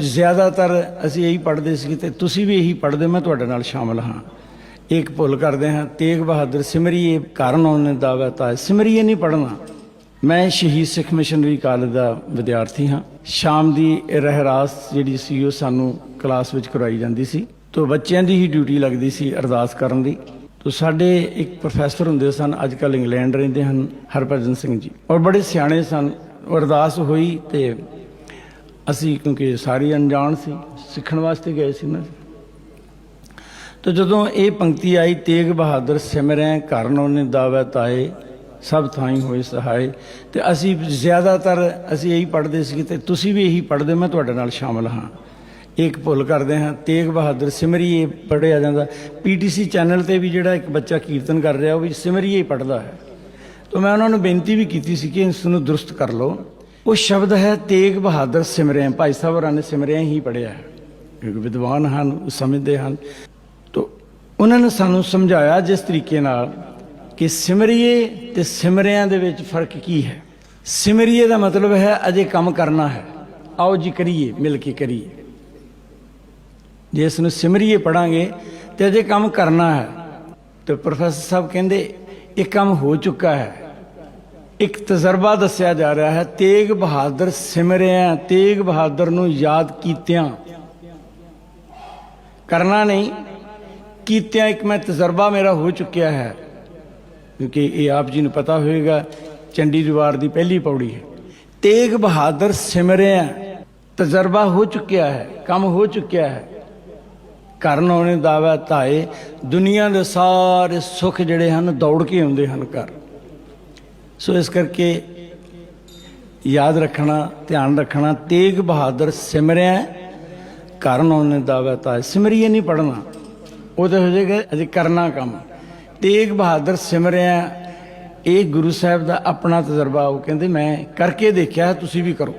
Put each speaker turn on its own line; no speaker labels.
ਜ਼ਿਆਦਾਤਰ ਅਸੀਂ ਇਹੀ ਪੜ੍ਹਦੇ ਸੀ ਤੇ ਤੁਸੀਂ ਵੀ ਇਹੀ ਪੜ੍ਹਦੇ, ਮੈਂ ਤੁਹਾਡੇ ਨਾਲ ਸ਼ਾਮਲ ਹਾਂ। ਇੱਕ ਭੁੱਲ ਕਰਦੇ ਹਾਂ, ਤੇਗ ਬਹਾਦਰ ਸਿਮਰੀਏ ਕਾਰਨ ਉਹਨੇ ਦਾਵਾ ਤਾਂ ਸਿਮਰੀਏ ਨਹੀਂ ਪੜ੍ਹਨਾ। ਮੈਂ ਸ਼ਹੀਦ ਸਿੱਖ ਮਿਸ਼ਨਰੀ ਕਾਲਜ ਦਾ ਵਿਦਿਆਰਥੀ ਹਾਂ। ਸ਼ਾਮ ਦੀ ਰਹਿਰਾਸ ਜਿਹੜੀ ਸੀ, ਉਹ ਸਾਨੂੰ ਕਲਾਸ ਵਿੱਚ ਕਰਾਈ ਜਾਂਦੀ ਸੀ। ਤੋਂ ਬੱਚਿਆਂ ਦੀ ਹੀ ਡਿਊਟੀ ਲੱਗਦੀ ਸੀ ਅਰਦਾਸ ਕਰਨ ਦੀ। ਤੋ ਸਾਡੇ ਇੱਕ ਪ੍ਰੋਫੈਸਰ ਹੁੰਦੇ ਸਨ ਅੱਜ ਕੱਲ ਇੰਗਲੈਂਡ ਰਹਿੰਦੇ ਹਨ, ਹਰਭਜਨ ਸਿੰਘ ਜੀ। ਔਰ ਬੜੇ ਸਿਆਣੇ ਸਨ। ਉਹ ਅਰਦਾਸ ਹੋਈ ਤੇ ਅਸੀਂ ਕਿਉਂਕਿ ਸਾਰੀ ਅਣਜਾਣ ਸੀ, ਸਿੱਖਣ ਵਾਸਤੇ ਗਏ ਸੀ ਨਾ। ਤਾਂ ਜਦੋਂ ਇਹ ਪੰਕਤੀ ਆਈ, ਤੇਗ ਬਹਾਦਰ ਸਿਮਰੈ ਕਰਨ ਉਹਨੇ ਦਾਵੈ ਤਾਏ, ਸਭ ਥਾਈ ਹੋਏ ਸਹਾਏ। ਤੇ ਅਸੀਂ ਜ਼ਿਆਦਾਤਰ ਅਸੀਂ ਇਹੀ ਪੜ੍ਹਦੇ ਸੀ ਤੇ ਤੁਸੀਂ ਵੀ ਇਹੀ ਪੜ੍ਹਦੇ, ਮੈਂ ਤੁਹਾਡੇ ਨਾਲ ਸ਼ਾਮਲ ਹਾਂ। ਇੱਕ ਭੁੱਲ ਕਰਦੇ ਹਾਂ, ਤੇਗ ਬਹਾਦਰ ਸਿਮਰੀਏ ਪੜ੍ਹਿਆ ਜਾਂਦਾ। ਪੀਟੀਸੀ ਚੈਨਲ ਤੇ ਵੀ ਜਿਹੜਾ ਇੱਕ ਬੱਚਾ ਕੀਰਤਨ ਕਰ ਰਿਹਾ, ਉਹ ਵੀ ਸਿਮਰੀਏ ਹੀ ਪੜ੍ਹਦਾ ਹੈ। ਤਾਂ ਮੈਂ ਉਹਨਾਂ ਨੂੰ ਬੇਨਤੀ ਵੀ ਕੀਤੀ ਸੀ ਕਿ ਇਸ ਨੂੰ ਦਰੁਸਤ ਕਰ ਲਓ। ਉਹ ਸ਼ਬਦ ਹੈ ਤੇਗ ਬਹਾਦਰ ਸਿਮਰਿਆ। ਭਾਈ ਸਾਹਿਬ ਹੋਰਾਂ ਨੇ ਸਿਮਰਿਆ ਹੀ ਪੜਿਆ ਹੈ। ਕਿਉਂਕਿ ਵਿਦਵਾਨ ਹਨ, ਉਹ ਸਮਝਦੇ ਹਨ। ਤਾਂ ਉਹਨਾਂ ਨੇ ਸਾਨੂੰ ਸਮਝਾਇਆ ਜਿਸ ਤਰੀਕੇ ਨਾਲ ਕਿ ਸਿਮਰਿਏ ਤੇ ਸਿਮਰਿਆਂ ਦੇ ਵਿੱਚ ਫ਼ਰਕ ਕੀ ਹੈ। ਸਿਮਰਿਏ ਦਾ ਮਤਲਬ ਹੈ ਅਜੇ ਕੰਮ ਕਰਨਾ ਹੈ। ਆਓ ਜੀ ਕਰੀਏ, ਮਿਲ ਕੇ ਕਰੀਏ। ਜੇ ਇਸ ਨੂੰ ਸਿਮਰਿਏ ਪੜਾਂਗੇ ਤੇ ਅਜੇ ਕੰਮ ਕਰਨਾ ਹੈ। ਤੇ ਪ੍ਰੋਫੈਸਰ ਸਾਹਿਬ ਕਹਿੰਦੇ, ਇਹ ਕੰਮ ਹੋ ਚੁੱਕਾ ਹੈ। ਇੱਕ ਤਜਰਬਾ ਦੱਸਿਆ ਜਾ ਰਿਹਾ ਹੈ, ਤੇਗ ਬਹਾਦਰ ਸਿਮਰਿਆ ਤੇਗ ਬਹਾਦਰ ਨੂੰ ਯਾਦ ਕੀਤਿਆਂ। ਕਰਨਾ ਨਹੀਂ, ਕੀਤਿਆਂ ਇੱਕ ਮੈਂ ਤਜਰਬਾ ਮੇਰਾ ਹੋ ਚੁੱਕਿਆ ਹੈ, ਕਿਉਂਕਿ ਇਹ ਆਪ ਜੀ ਨੂੰ ਪਤਾ ਹੋਵੇਗਾ, ਚੰਡੀ ਦੀਵਾਰ ਦੀ ਪਹਿਲੀ ਪੌੜੀ ਹੈ। ਤੇਗ ਬਹਾਦਰ ਸਿਮਰਿਆ ਤਜਰਬਾ ਹੋ ਚੁੱਕਿਆ ਹੈ, ਕੰਮ ਹੋ ਚੁੱਕਿਆ ਹੈ। ਕਰਨ ਉਹਨੇ ਦਾਵਾ ਧਾਏ ਦੁਨੀਆ ਦੇ ਸਾਰੇ ਸੁੱਖ ਜਿਹੜੇ ਹਨ, ਦੌੜ ਕੇ ਆਉਂਦੇ ਹਨ ਘਰ। ਸੋ ਇਸ ਕਰਕੇ ਯਾਦ ਰੱਖਣਾ, ਧਿਆਨ ਰੱਖਣਾ, ਤੇਗ ਬਹਾਦਰ ਸਿਮਰਿਆ ਕਰਨ ਉਹਨੇ ਦਾਵਾ ਤਾਂ ਸਿਮਰੀਏ ਨਹੀਂ ਪੜਨਾ ਤਾਂ ਹੋ ਜਾਏਗਾ ਅਜੇ ਕਰਨਾ ਕੰਮ। ਤੇਗ ਬਹਾਦਰ ਸਿਮਰਿਆ ਇਹ ਗੁਰੂ ਸਾਹਿਬ ਦਾ ਆਪਣਾ ਤਜਰਬਾ। ਉਹ ਕਹਿੰਦੇ, ਮੈਂ ਕਰਕੇ ਦੇਖਿਆ ਤੁਸੀਂ ਵੀ ਕਰੋ।